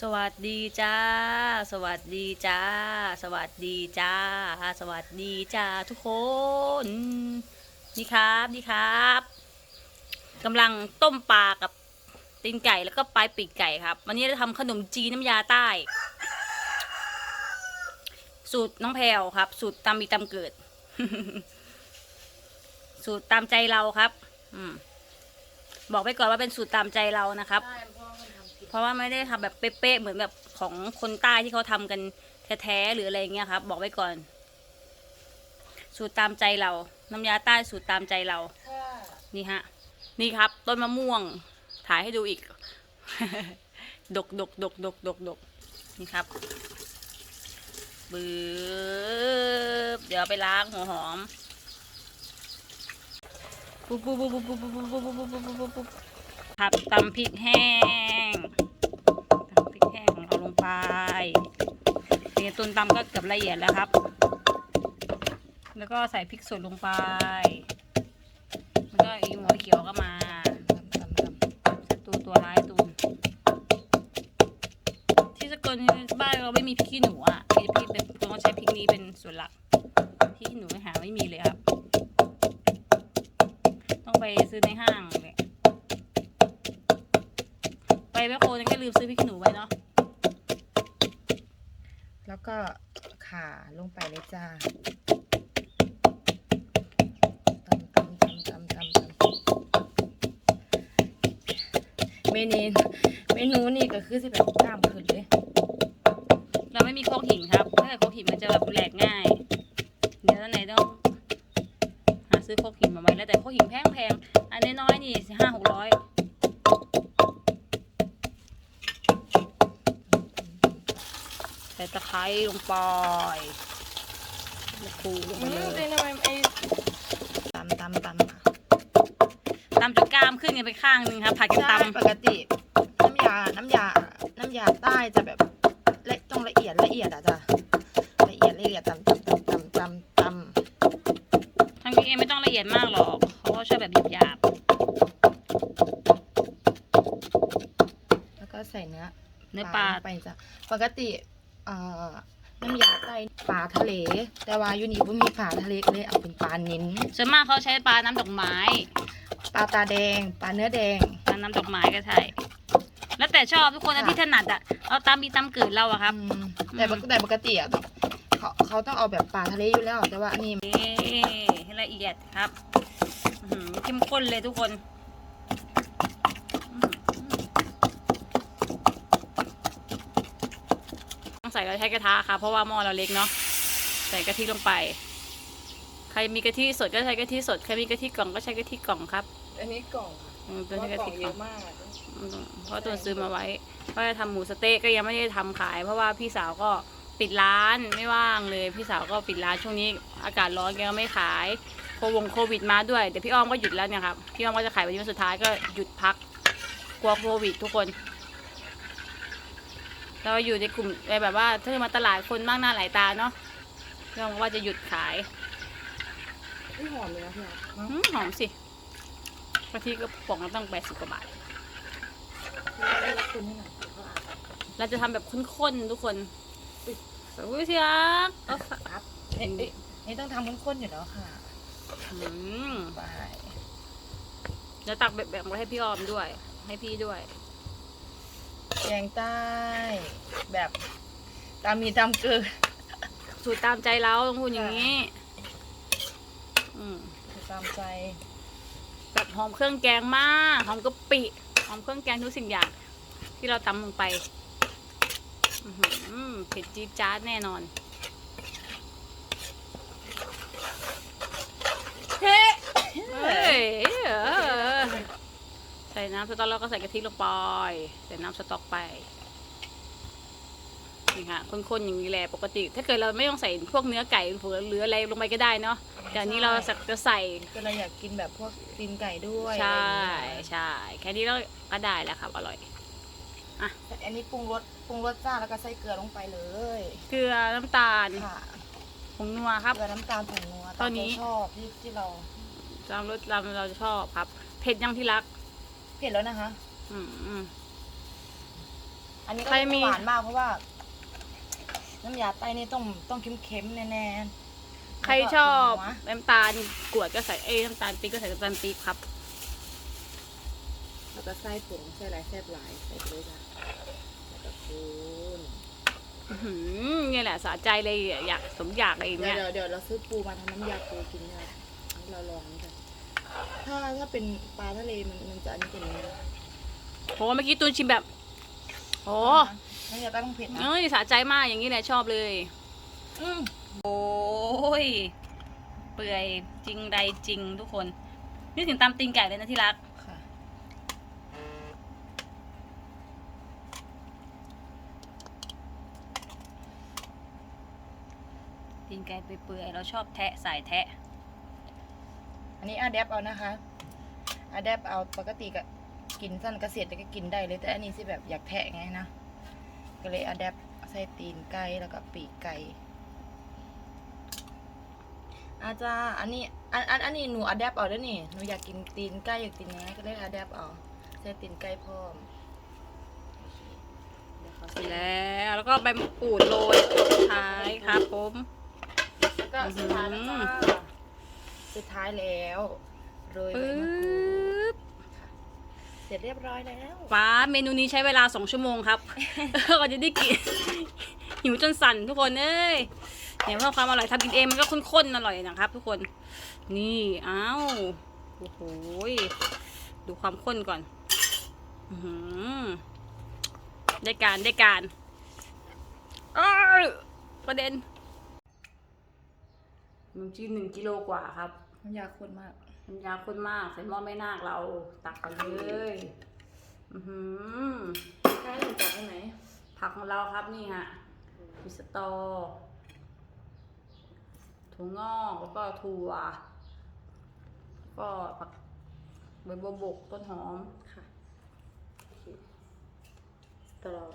สวัสดีจ้า สวัสดีจ้า สวัสดีจ้า สวัสดีจ้าทุกคน นี่ครับนี่ครับกำลังต้มปลากับตีนไก่แล้วก็ปลายปีกไก่ครับ วันนี้จะทำขนมจีนน้ำยาใต้ สูตรน้องแพรวครับ สูตรตามมีตามเกิด สูตรตามใจเราครับ อืมบอกไปก่อนว่าเป็นสูตรตามใจเรานะครับ ราะว่ามันทำผิดเพราะว่าไม่ได้ทำแบบเป๊ะๆเหมือนแบบของคนใต้ที่เขาทำกันแท้ๆหรืออะไรเงี้ยครับ บอกไว้ก่อน สูตรตามใจเรา น้ำยาใต้สูตรตามใจเราค่ะนี่ฮะ นี่ครับ ต้นมะม่วง ถ่ายให้ดูอีก ดกดกดกดกดกดกนี่ครับบืบเดี๋ยวไปล้างหัวหอมปุ๊บปุ๊บปุ๊บปุ๊บปุ๊บปุ๊บปุ๊บปุ๊บปุ๊บปุ๊บปุ๊บครับตำพริกแห้ง นี่ต้นตำก็เกือบละเอียดแล้วครับ แล้วก็ใส่พริกสดลงไป แล้วก็อีหัวเขียวก็มาตำตำตำตูตัวร้ายตูนที่สกลบ้านเราไม่มีพริกขี้หนูอะมีพริกเป็นต้องใช้พริกนี้เป็นส่วนหลักพริกหนูหาไม่มีเลยครับ ต้องไปซื้อในห้างเลยไปแมคโครยังก็ลืมซื้อพริกขี้หนูไว้เนาะ ก็ขาลงไปเลยจ้าตำตำตำตำตำตำเมนูเมนูนี่ก็คือสิแบบกล้ามขึ้นเลย เราไม่มีโคกหินครับ ถ้าเกิดโคกหินมันจะแบบแหลกง่าย เดี๋ยวตอนไหนต้อง หาซื้อโคกหินมาไว้แล้วแต่โคกหินแพงแพงๆอันน้อยๆนี่ห้าหกร้อย ใส่ตะไคร้ลงไปแล้วคูลงไปอืเลมเป็นยทำไมไอ้ตำตำตำค่ะตำจนกล้ามขึ้นกันไปข้างหนึงครับผัดกันใช่ตำปกติ น้ำยา น้ำยา น้ำยาใต้จะแบบละต้องละเอียดละเอียดอะจ้ะละเอียดละเอียดตำตำตำตำตำตำทางนี้เองไม่ต้องละเอียดมากหรอกเขาก็ชอบแบบหยาบแล้วก็ใส่เนื้อๆเนื้อปลาไปจ้ะปกติเอ่อ น้ำยาใต้ปลาทะเล แต่ว่าอยู่นี่บ่มีปลาทะเลก็เลยเอาเป็นปลานิ้นส่วนมากเขาใช้ปลาน้ำดอกไม้ปลาตาแดงปลาเนื้อแดง ปลาน้ำดอกไม้ก็ใช่แล้วแต่ชอบทุกคนนะค่ะ ที่ถนัดอะเอาตามมีตามเกิดเราอะครับ อืมแต่ปกแต่ปกติอะเขาเขาต้องเอาแบบปลาทะเลอยู่แล้ว แต่ว่าอันนี้ นี่ให้ละเอียดครับอื้อหือเข้มข้นเลยทุกคนอื้อหือ ต้องใส่กระใช้กระทะค่ะ เพราะว่าหม้อเราเล็กเนาะใส่กะทิลงไป ใครมีกะทิสดก็ใช้กะทิสดใครมีกะทิกล่องก็ใช้กะทิกล่องครับอันนี้กล่องอืมตัวใช้กะทิกล่องมากอืมเพราะตัวซื้อมาไว้เพราะจะทำหมูสะเต๊ะก็ยังไม่ได้ทำขาย เพราะว่าพี่สาวก็ปิดร้านไม่ว่างเลย พี่สาวก็ปิดร้านช่วงนี้อากาศร้อนแกก็ไม่ขายโควงโควิดมาด้วยเดี๋ยวพี่อ้อมก็หยุดแล้วเนี่ยครับพี่อ้อมก็จะขายวันนี้วันสุดท้ายก็หยุดพักกลัวโควิดทุกคน เราอยู่ในกลุ่มในแบบว่าถ้ามาตลาดคนมากหน้าหลายตาเนาะพี่อ้อมก็ว่าจะหยุดขายไม่หอมเลยนะพี่อะอืมหอมสิกะทิก็ป่องละตั้งแปดสิบกว่าบาทคุณนี่หน่อยเราจะทำแบบข้นๆทุกคนสวัสดีครับเอาฝาครับเอ๊ะเอ๊ะนี่ต้องทำข้นๆอยู่แล้วค่ะอืมไปจะตักแบบแบบมาให้พี่ออมด้วย ให้พี่ด้วย แกงใต้ แบบตามมีตามเกิดสูตรตามใจเราต้องพูดอย่างนี้ อืมตามใจ แบบหอมเครื่องแกงมากหอมกะปิหอมเครื่องแกงทุกสิ่งอย่าง ที่เราตำลงไปอื้อหือเผ็ดจี๊ดจ๊าดแน่นอนเฮ้เฮ้ยเออ ใส่น้ำสต๊อกแล้วก็ใส่กะทิลงไปใส่น้ำสต๊อกไปนี่ค่ะข้นๆอย่างนี้แหละปกติ ถ้าเกิดเราไม่ต้องใส่พวกเนื้อไก่หรืออะไรลงไปก็ได้เนาะแต่อันนี้เราจะใส่ก็เลยอยากกินแบบพวกตีนไก่ด้วยใช่อะไรอย่างเงี้ยใช่แค่นี้เราก็ได้แล้วครับอร่อยแต่อันนี้ปรุงรสปรุงรสจ้าแล้วก็ใส่เกลือลงไปเลย เกลือน้ำตาลค่ะผงนัวครับเกลือน้ำตาลผงนัวตอนนี้ามใจชอบที่ที่เราตามรสเราเราจะชอบครับเผ็ดยังที่รัก เผ็ดแล้วนะคะ อืมอืมอันนี้ก็ใครมีหวานมากเพราะว่า น้ำยาใต้นี่ต้องต้องเค็มๆแน่ๆใครแล้วก็ชอบหัวน้ำตาลกรวดก็ใส่เอ้ยน้ำตาลปี๊บก็ใส่น้ำตาลปี๊บครับ แล้วก็ไส้ผงไส้หลายแซ่บหลายใส่ไปเลยจ้ะแล้วก็คูณอื้อหือเนี่ยแหละสะใจเลยอยากสมอยากอะไรอย่างเดี๋ยเงี้วย เดี๋ยวเดี๋ยวเราซื้อปูมาทำน้ำยาปูกินเนี่ยนี่เราลองนี่กัน ถ้าถ้าเป็นปลาทะเลมันมันจะอันนี้กว่านี้นะโหเมื่อกี้ตูนชิมแบบโหน้ำยาใต้ต้องเผ็ดนะ เอ้ยสะใจมากอย่างนี้แหละชอบเลยอืมโอ้ยเปื่อยจริงใดจริงทุกคนนึกถึงตำตีนไก่เลยนะที่รัก ค่ะ ตีนไก่เปื่อยๆเราชอบแทะสายแทะ อันนี้อาแดปเอานะคะอาแดปเอาปกติก็กินสั้นเกษตรก็กินได้เลย แต่อันนี้สิแบบอยากแทะไงนะ ก็เลยอาแดปใส่ตีนไก่แล้วก็ปีกไก่อาจารย์อันนี้อันอันอันนี้หนูอาแดปเอาเด้วนี่หนูอยากกินตีนไก่อยากกินยังไงก็เลยอาแดปเอาใส่ตีนไก่พร้อมเดี๋ยวเขาเสใส่ร็จแล้วแล้วก็ใบมะกรูดโรยสุดท้ายครับผมแล้วก็สุดท้ายแล้วจ้า สุดท้ายแล้วโรยใบปึ๊มะกรูดบเสร็จเรียบร้อยแล้วฟ้าเมนูนี้ใช้เวลาสองชั่วโมงครับ ก็จะได้กิน หิวจนสั่นทุกคนเอ้ยเนี่ยเพื่อความอร่อยทำกินเองมันก็ข้นๆอร่อยนะครับ ทุกคน นี่อ้าวโอ้โหยดูความข้นก่อน อื้อหือได้การได้การอ้าวประเด็นขนมจีนหนึ่งกิโลกว่าครับ น้ำยาข้นมาก น้ำยาข้นมากใส่หม้อไม่นากเราตักกันเลยอือหือใช่หนูจับได้ไหมผักของเราครับนี่ฮะมีสตอถั่วงอกแล้วก็ถั่วก็ผักใบบัวบกต้นหอมค่ะตลอด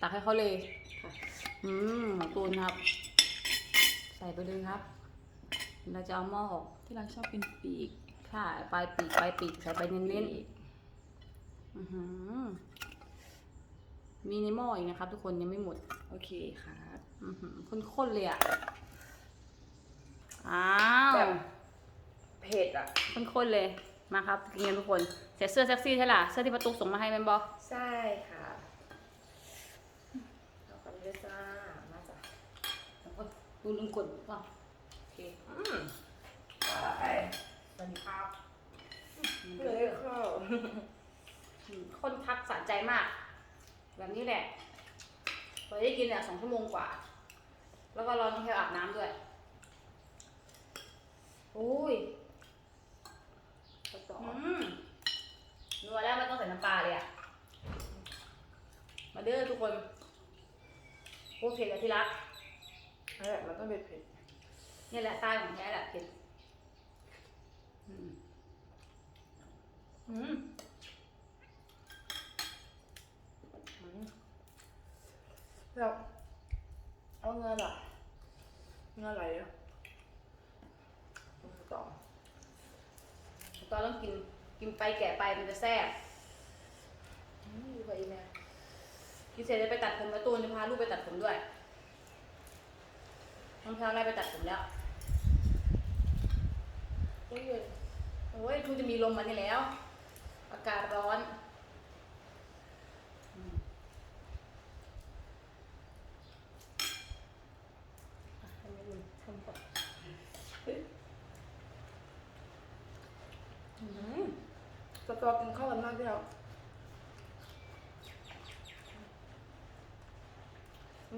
ตักให้เขาเลยค่ะ อืมของตูนครับ ใส่ไปเลยครับ เราจะเอาหม้อออกที่เราชอบกินปีกค่ะปลายปีกปลายปีกใส่ไปเน้นๆอือหือมีในหม้ออีกนะครับ ทุกคนยังไม่หมด โอเคครับอือหือข้นๆเลยอะอ้าวแบบเผ็ดอะข้นๆเลยมาครับกินกันทุกคนใส่เสื้อเซ็กซี่ใช่ล่ะเสื้อที่ประตูส่งมาให้แมนบอใช่ค่ะเอากันเลยจ้ามาจ้ะดูลืมกดเปล่ สวัสดีครับเลยข้าวอืมข้นคักสะใจมาก แบบนี้แหละเราได้กินเนี่ยสองชั่วโมงกว่า แล้วก็รอน้องแพลอาบน้ำด้วยโอ้ยข้าวสออืงมนัวแล้วไม่ต้องใส่น้ำปลาเลยอะ มาเด้อทุกคนโคตรเผ็ดเลยที่รักนั่นแหละมันต้องเผ็ดเผ็ด นี่แหละใต้ของแท้แหละเผ็ดอืมอืมอืมแล้วเอาเงินเหรอเงินอะไรอะต่อก็ต้องกินกินไปแกะไปมันจะแซ่บอืมดูไปอีแม่กินเสร็จจะไปตัดผมแล้วตูนจะพาลูกไปตัดผมด้วยน้องแพลวไล่ไปตัดผมแล้ว โอ้ยเย็นโอ้ยคุณจะมีลมมานี่แล้ว อากาศร้อนอืมอะให้แม่ลุงทำก่อนสตอกินข้าวกันมากที่เรา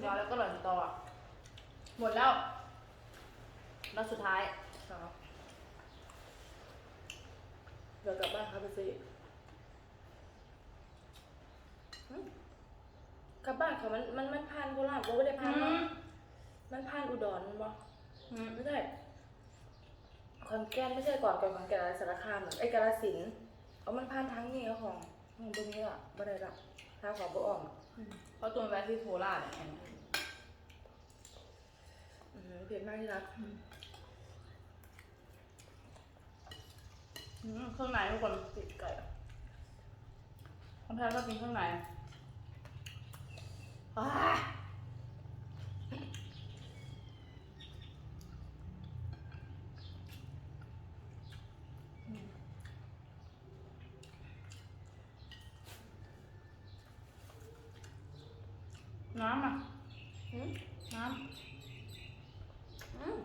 เดี๋ยวแล้วก็หล่อนสตออะหมดแล้ว แล้วสุดท้ายครับเดี๋ยวกลับบ้านครับไปซื้อหึ กลับบ้านค่ะมันมันมันผ่านโคราชบ่ไม่ได้ผ่านเนาะมันผ่านอุดรมันบ่อืมไม่ใช่ขอนแก่นไม่ใช่ก่อนก่อนขอนแก่นอะไรสารคามอะไอ้กาฬสินธุ์เอามันผ่านทางนี้เอาของของตรงนี้อะบ่ได้ละทางของบ่ออมอะเพราะตัวมันแวะที่โคราชอะอือหือเผ็ดมากที่รักอืมเครื่องในทุกคนติดไก่อะน้องแพลวชอบกินเครื่องใน อ้าน้ำอะหืมน้อืม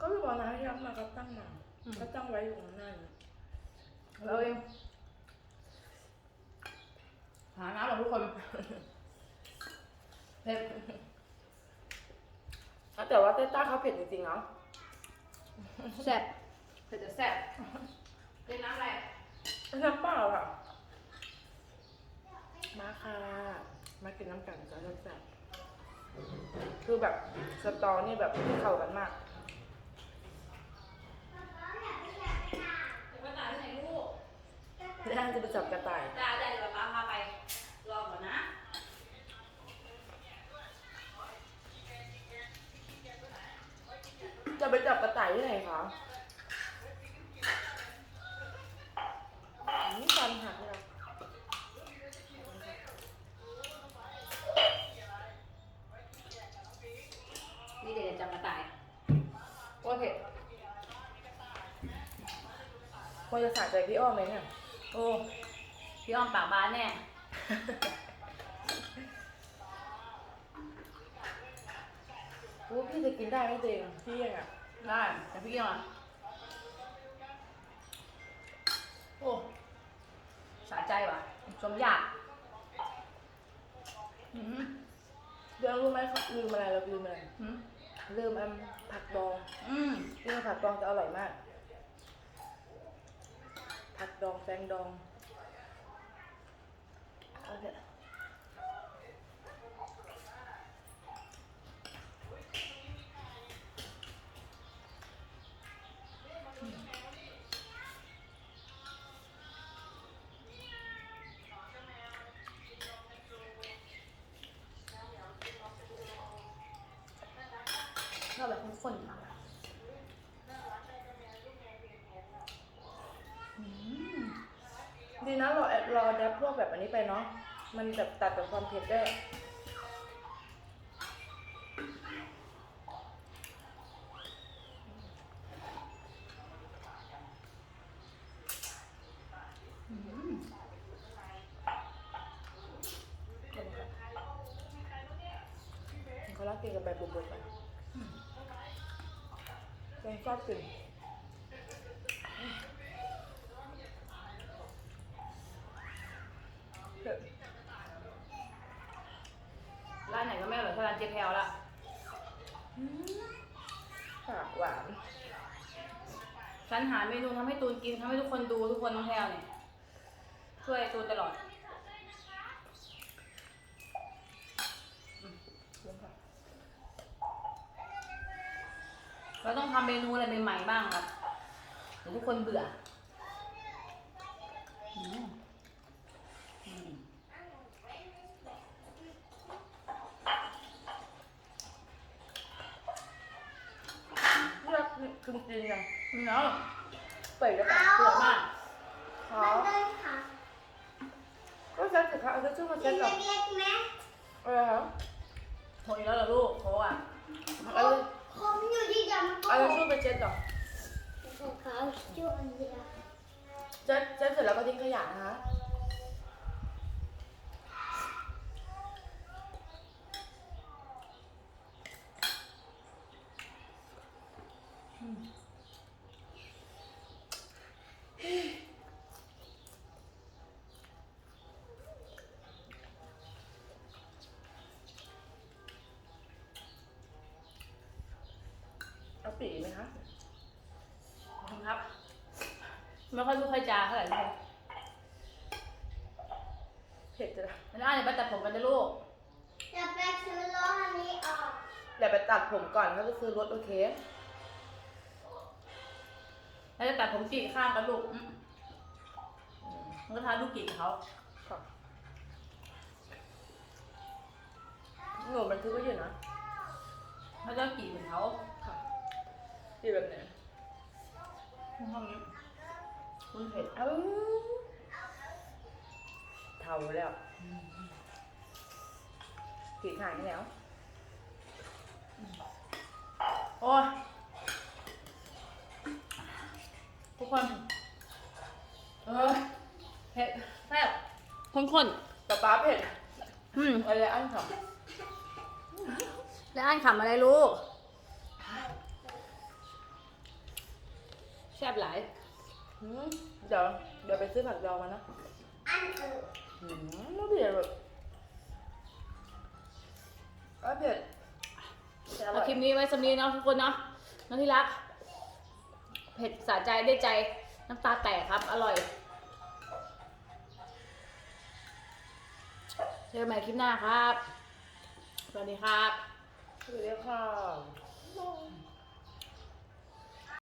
ก็คือบอกนะที่รับมาก็ตั้ง เราเองหาน้ำหรอทุกคนเผ็ดอะแต่ว่าเต้ต้าเขาเผ็ดจริงๆเนาะแซ่บเผ็ดจะแซ่บเป็นน้ำอะไรน้ำเปล่าค่ะมาค่ะ มากินน้ำกันจ้าแซ่บๆคือแบบสตอนี่แบบเข้ากันมากภาษาที่ไหนลูกไม่ได้จะไปจับกระต่าย จะไปจับกระต่ายที่ไหนคะนี่ฟันหักเลยนี่เดี๋ยวจะจำมาตายโอ้เผ็ดควรจะสะใจพี่อ้อมไหมเนี่ย โอ้ พี่อ้อมปากบานแน่ อู้พี่จะกินได้ไหมเจงพี่ยังอะได้แต่พี่อ้อมอะโอ้สะใจว่ะสมอยากอืมเรื่องรู้ไหมลืมอะไรเราลืมอะไรอืมลืมอันผักดองอืมนี่ผักดองจะอร่อยมาก ผักดองแฟงดองเอาเถอะ คนอะดีนะเราแอบรอแดบพวกแบบอันนี้ไปเนาะ มันแบบตัดกับความเผ็ดได้ อืม เขารักกินกับใบบุบๆไปยังชอบกินเผ็ด ร้านไหนก็ไม่อร่อย เท่าร้านเจ๊แพลวละปากหวานฉันหาเมนูทำให้ตูนกินทำให้ทุกคนดูทุกคนน้องแพลวเนี่ยช่วยตูนตลอดเราต้องทำเมนูอะไรใหม่ๆบ้างครับเดี๋ยวทุกคนเบื่ออืมอืม เลือก คือจริงยังนี่เนาะเปิดแล้วแบบเบื่อมากขอก็เซ็ตสิคะเอาเซ็ตชื่อมาเซ็ตหรอเออครับโทรอีกแล้วเหรอลูกโทรอะเอาผมอยู่ที่ดำเอาชื่อไปเซ็ตหรอของเขาช่วยเดียวเซ็ตเซ็ตเสร็จแล้วก็ทิ้งขยะนะคะ เอาปีไหมคะ ขอบคุณครับ ไม่ค่อยรู้ค่อยจาเท่าไหร่เลยเผ็ดจะได้แล้วอ่านเดี๋ยวไปตัดผมกันนะลูก จะไปซื้อล้ออันนี้ออกเดี๋ยวไปตัดผมก่อนเขาจะซื้อรถโอเคแล้วจะตัดผมกี่ข้างกันลูกอืมมันก็ทาลูกกี่เขาค่ะหนูมันซื้อไว้อยู่นะเขาจะกี่เหมือนเขาค่ะดีแบบไหนห้องนี้ คุณเผ็ดเอ้าเท่าแล้วกรีดหายแล้ว โอ้ยทุกคน เออเผ็ดแซ่บข้นป๊าป๊าเผ็ดๆอืมอะไรอันค่ะแล้วอ่านขำอะไรลูกแซ่บหลาย อืมเดี๋ยวเดี๋ยวไปซื้อผักดองมานะอันอื่นอืมไม่เผ็ดแบบเอ้ยเผ็ดแต่อร่เอาอยคลิปนี้ไว้สำนีเนาะทุกคนเนาะน้องที่รัก เผ็ดสะใจได้ใจ น้ำตาแตกครับ อร่อยเจอกันใหม่คลิปหน้าครับ สวัสดีครับสวัสดีค่ะ